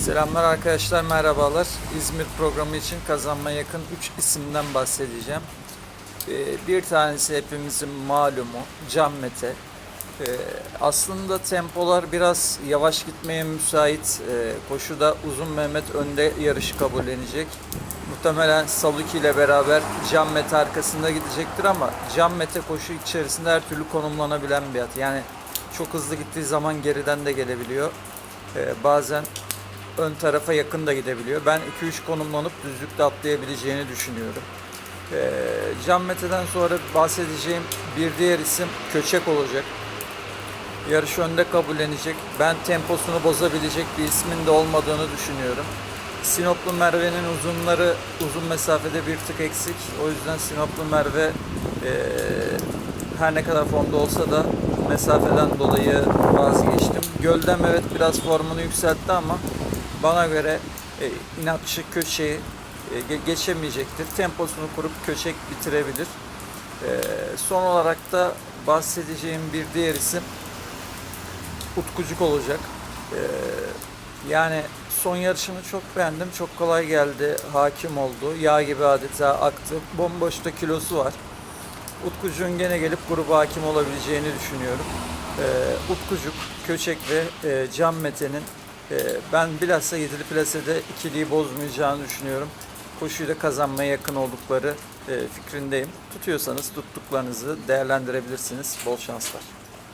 Selamlar arkadaşlar, merhabalar. İzmir programı için kazanmaya yakın 3 isimden bahsedeceğim. Ee, Bir tanesi hepimizin malumu Can Mete. Ee, Aslında tempolar biraz yavaş gitmeye müsait. Ee, Koşuda Uzun Mehmet önde yarışı kabullenecek. Muhtemelen Saluki ile beraber Can Mete arkasında gidecektir ama Can Mete koşu içerisinde her türlü konumlanabilen bir at. Yani çok hızlı gittiği zaman geriden de gelebiliyor. Bazen ön tarafa yakın da gidebiliyor. Ben 2-3 konumlanıp düzlükte atlayabileceğini düşünüyorum. Ee, Can Mete'den sonra bahsedeceğim bir diğer isim Köçek olacak. Yarış önde kabullenecek. Ben temposunu bozabilecek bir ismin de olmadığını düşünüyorum. Sinoplu Merve'nin uzunları uzun mesafede bir tık eksik. O yüzden Sinoplu Merve eee, her ne kadar formda olsa da mesafeden dolayı vazgeçtim. Göldem evet biraz formunu yükseltti ama bana göre e, inatçı köşeyi e, ge- geçemeyecektir. Temposunu kurup köşek bitirebilir. E, son olarak da bahsedeceğim bir diğer isim Utkucuk olacak. E, yani son yarışını çok beğendim. Çok kolay geldi. Hakim oldu. Yağ gibi adeta aktı. Bomboşta kilosu var. Utkucuk'un gene gelip gruba hakim olabileceğini düşünüyorum. Ee, Utkucuk, Köçek ve e, Can Mete'nin e, ben bilhassa yedili plasede ikiliyi bozmayacağını düşünüyorum. Koşuyu da kazanmaya yakın oldukları e, fikrindeyim. Tutuyorsanız tuttuklarınızı değerlendirebilirsiniz. Bol şanslar.